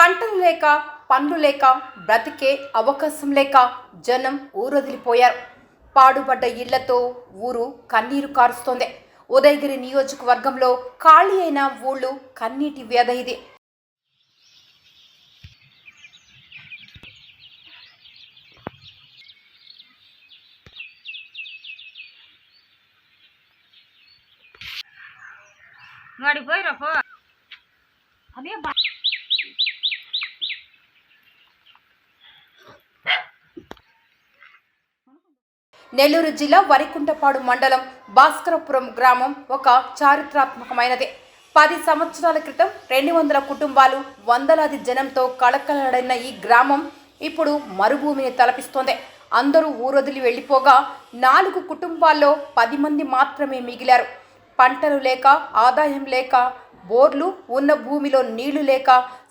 పంటలు లేక పండ్లు లేక బ్రతికే అవకాశం లేక జనం ఊరొదిలిపోయారు. పాడుపడ్డ ఇళ్ళతో ఊరు కన్నీరు కారుస్తోంది. ఉదయగిరి నియోజకవర్గంలో ఖాళీ అయిన ఊళ్ళు కన్నీటి వ్యధ ఇది. వాడికి పోయిరా అదే నెల్లూరు జిల్లా వరికుంటపాడు మండలం భాస్కరపురం గ్రామం ఒక చారిత్రాత్మకమైనది. పది సంవత్సరాల క్రితం రెండు వందల కుటుంబాలు వందలాది జనంతో కళకళడైన ఈ గ్రామం ఇప్పుడు మరుభూమిని తలపిస్తోంది. అందరూ ఊరొదిలి వెళ్ళిపోగా నాలుగు కుటుంబాల్లో పది మంది మాత్రమే మిగిలారు. పంటలు లేక ఆదాయం లేక బోర్లు ఉన్న భూమిలో నీళ్ళు లేక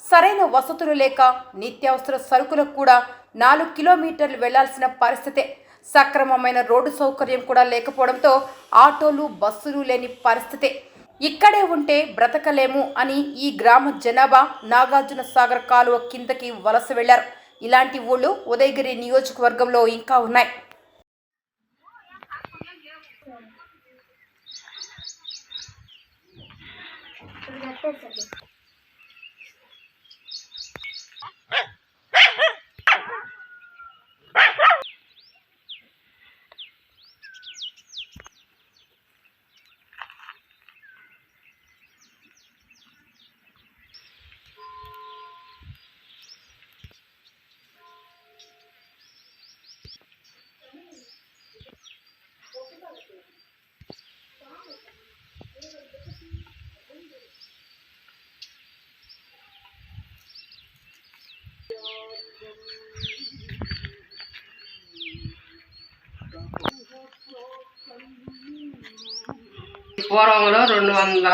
సరైన వసతులు లేక నిత్యావసర సరుకులకు కూడా నాలుగు కిలోమీటర్లు వెళ్ళాల్సిన పరిస్థితే సక్రమమైన రోడ్డు సౌకర్యం కూడా లేకపోవడంతో ఆటోలు బస్సులు లేని పరిస్థితే. ఇక్కడే ఉంటే బ్రతకలేము అని ఈ గ్రామ జనాభా నాగార్జున సాగర్ కాలువ కిందకి వలస వెళ్ళారు. ఇలాంటి ఊళ్ళు ఉదయగిరి నియోజకవర్గంలో ఇంకా ఉన్నాయి. పూర్వంలో రెండు వందల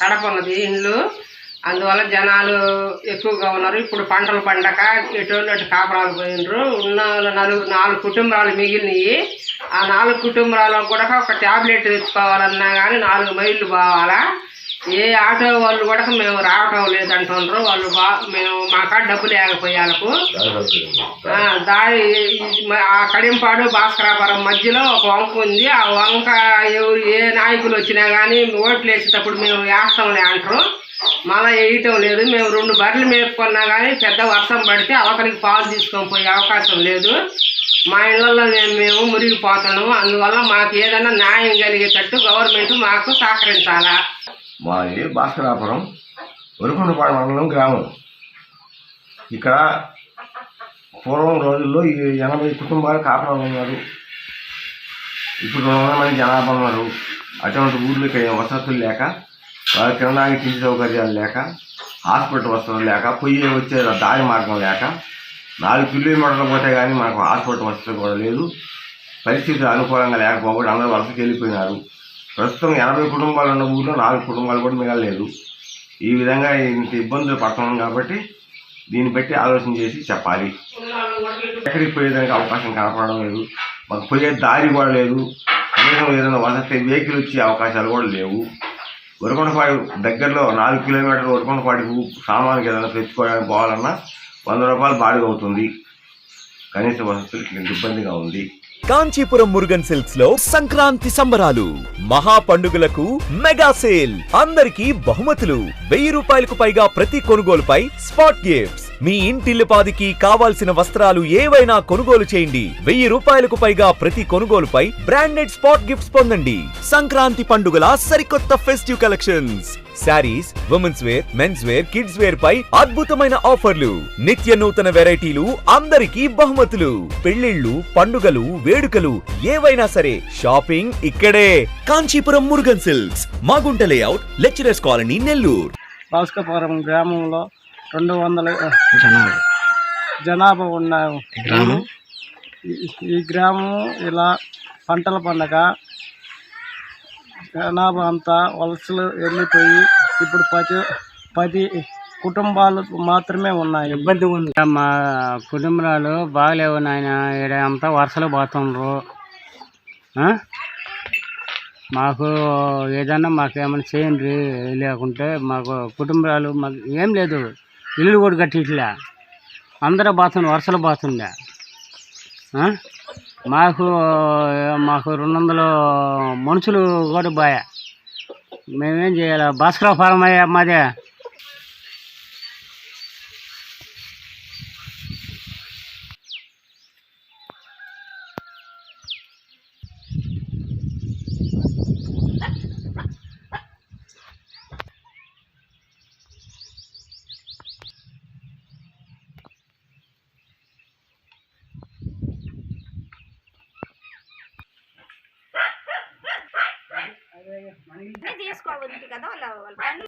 కడప ఉన్నది ఇండ్లు. అందువల్ల జనాలు ఎక్కువగా ఉన్నారు. ఇప్పుడు పంటలు పండక ఎటువంటి కాపురాలు పోయినరు ఉన్న నలుగు నాలుగు కుటుంబాలు మిగిలినవి ఆ నాలుగు కుటుంబాలకు కూడా ఒక ట్యాబ్లెట్ తెచ్చుకోవాలన్నా కానీ నాలుగు మైళ్ళు పోవాలా. ఏ ఆటో వాళ్ళు కూడా మేము రావటం లేదంటున్నారు వాళ్ళు బా మేము మా కాడ డబ్బు లేకపోయాలకు దారి ఆ కడింపాడు భాస్కరాపురం మధ్యలో ఒక వంక ఉంది. ఆ వంక ఎవరు ఏ నాయకులు వచ్చినా కానీ ఓట్లు వేసేటప్పుడు మేము వేస్తాంలే అంటారు. మళ్ళీ వేయటం లేదు. మేము రెండు బర్రెలు మేపుకున్నా కానీ పెద్ద వర్షం పడితే అవతలికి పాలు తీసుకొని పోయే అవకాశం లేదు. మా ఇళ్ళలో మేము మేము మురిగిపోతున్నాము. అందువల్ల మాకు ఏదైనా న్యాయం కలిగేటట్టు గవర్నమెంట్ మాకు సహకరించాలా? మాది భాస్కరాపురం వరకుండపాడు మండలం గ్రామం. ఇక్కడ పూర్వం రోజుల్లో ఈ ఎనభై కుటుంబాలు కాపురాలు ఉన్నారు. ఇప్పుడు రెండు వందల మంది జనాభా ఉన్నారు. అటువంటి ఊర్లో ఇక్కడ వసతులు లేక వాళ్ళ తినడానికి తిండి సౌకర్యాలు లేక హాస్పిటల్ వసతులు లేక పొయ్యి వచ్చే దారి మార్గం లేక నాలుగు కిలోమీటర్లు పోతే కానీ మనకు హాస్పిటల్ వసతులు కూడా లేదు. పరిస్థితులు అనుకూలంగా లేకపోవడం అందరూ వలసకి వెళ్ళిపోయినారు ప్రస్తుతం ఎనభై కుటుంబాలు ఉన్న ఊళ్ళో నాలుగు కుటుంబాలు కూడా మిగలలేదు. ఈ విధంగా ఇంత ఇబ్బందులు పడుతున్నాం కాబట్టి దీన్ని బట్టి ఆలోచన చేసి చెప్పాలి. ఎక్కడికి పోయేదానికి అవకాశం కనపడడం లేదు. మాకు పోయే దారి కూడా లేదు. కనీసం ఏదైనా వసతి వెహికల్ వచ్చే అవకాశాలు కూడా లేవు. ఉరకొండపాడు దగ్గరలో నాలుగు కిలోమీటర్లు వరకొండపాడికి సామాన్కి ఏదైనా తెచ్చుకోవడానికి పోవాలన్నా వంద రూపాయలు బాడుగ అవుతుంది కనీస వసతులు ఇబ్బందిగా ఉంది. కాంచీపురం మురుగన్ సిల్క్స్లో సంక్రాంతి సంబరాలు. మహా పండుగలకు మెగా సేల్. అందరికీ బహుమతులు. వెయ్యి రూపాయలకు పైగా ప్రతి కొనుగోలుపై స్పాట్ గిఫ్ట్స్. మీ ఇంటిల్లిపాదికి కావాల్సిన వస్త్రాలు ఏవైనా కొనుగోలు చేయండి. వెయ్యి రూపాయలకు పైగా ప్రతి కొనుగోలుపై బ్రాండెడ్ స్పాట్ గిఫ్ట్స్ పొందండి. సంక్రాంతి పండుగల సరికొత్త festive collections. Saris women's wear men's wear kids wear పై అద్భుతమైన ఆఫర్లు. నిత్య నూతన వెరైటీలు అందరికీ బహుమతులు. పెళ్ళిళ్ళు పండుగలు వేడుకలు ఏవైనా సరే షాపింగ్ ఇక్కడే. Kanchipuram Murugan silks Magunta layout lecturers colony Nellore. Bhaskarapuram గ్రామంలో రెండు వందల జనాభా. జనాభా ఉన్న గ్రామం? ఈ గ్రామం ఇలా పంటల పండగ జనాభా అంతా వలసలు వెళ్ళిపోయి ఇప్పుడు పది పది కుటుంబాలు మాత్రమే ఉన్నాయి. ఇబ్బంది ఉంది. మా కుటుంబాలు బాగలేవు నాయన ఈడ అంతా వరుసలు పోతుండ్రు? మాకు ఏదన్నా మాకు ఏమైనా చేయండి లేకుంటే మాకు కుటుంబాలు మాకు ఏం లేదు. ఇల్లు కూడా కట్టిట్లే. అందరూ పోతుంది వరుసలు బాతుండే. మాకు మాకు రెండు వందలు మనుషులు కూడా బాయా మేమేం చేయాలి? భాస్కర ఫారం అయ్యా మాదే. తీసుకోవద్దు కదా వాళ్ళ వాళ్ళ పని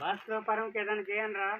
భాస్కర ఫారంకి ఏదైనా చేయండి రా.